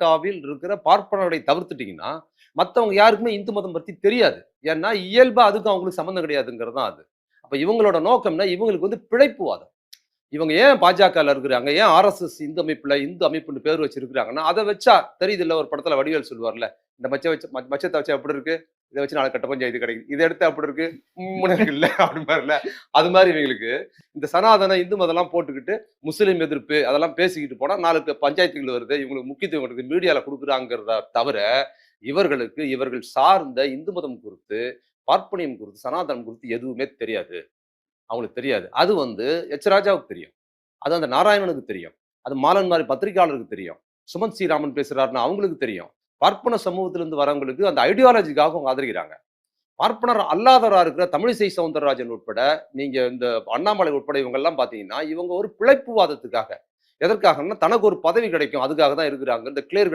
பாஜகவில் இருக்கிற பார்ப்பனர்களை தவிர்த்துட்டீங்கன்னா மத்தவங்க யாருக்குமே இந்து மதம் பத்தி தெரியாது. ஏன்னா இயல்பா அதுக்கும் அவங்களுக்கு சம்மந்தம் கிடையாதுங்கிறது தான் அது. அப்ப இவங்களோட நோக்கம்னா இவங்களுக்கு வந்து பிழைப்புவாதம். இவங்க ஏன் பாஜகவில் இருக்கிறாங்க? ஏன் ஆர்எஸ்எஸ் இந்து அமைப்புல இந்து அமைப்புன்னு பேர் வச்சிருக்கிறாங்கன்னா அதை வச்சா தெரியுது இல்லை ஒரு படத்துல வடிவேல் சொல்லுவார்ல இந்த மச்ச வச்ச ம- மச்சத்தை வச்சா எப்படி இருக்கு? இதை வச்சு நாளை கட்ட பஞ்சாயத்து கிடைக்குது இதை எடுத்து அப்படி இருக்கு இல்ல அப்படி மாதிரில அது மாதிரி இவங்களுக்கு இந்த சனாதன இந்து மதம்லாம் போட்டுக்கிட்டு முஸ்லீம் எதிர்ப்பு அதெல்லாம் பேசிக்கிட்டு போனா நாளுக்கு பஞ்சாயத்துகள் வருது இவங்களுக்கு முக்கியத்துவம் கொடுக்குது மீடியால கொடுக்குறாங்கிறத தவிர இவர்களுக்கு இவர்கள் சார்ந்த இந்து மதம் குறித்து பார்ப்பனியம் குறித்து சனாதனம் குறித்து எதுவுமே தெரியாது. அவங்களுக்கு தெரியாது. அது வந்து எச் ராஜாவுக்கு தெரியும். அது அந்த நாராயணனுக்கு தெரியும். அது மாலன் மாதிரி பத்திரிகையாளருக்கு தெரியும். சுமந்த் ஸ்ரீராமன் பேசுறாருன்னு அவங்களுக்கு தெரியும். பார்ப்பன சமூகத்திலிருந்து வரவங்களுக்கு அந்த ஐடியாலஜிக்காக அவங்க ஆதரிக்கிறாங்க. பார்ப்பனர் அல்லாதவரா இருக்கிற தமிழிசை சவுந்தரராஜன் உட்பட நீங்க இந்த அண்ணாமலை உட்பட இவங்க எல்லாம் பாத்தீங்கன்னா இவங்க ஒரு பிழைப்புவாதத்துக்காக. எதற்காகன்னா தனக்கு ஒரு பதவி கிடைக்கும் அதுக்காக தான் இருக்கிறாங்க. இந்த கிளியர்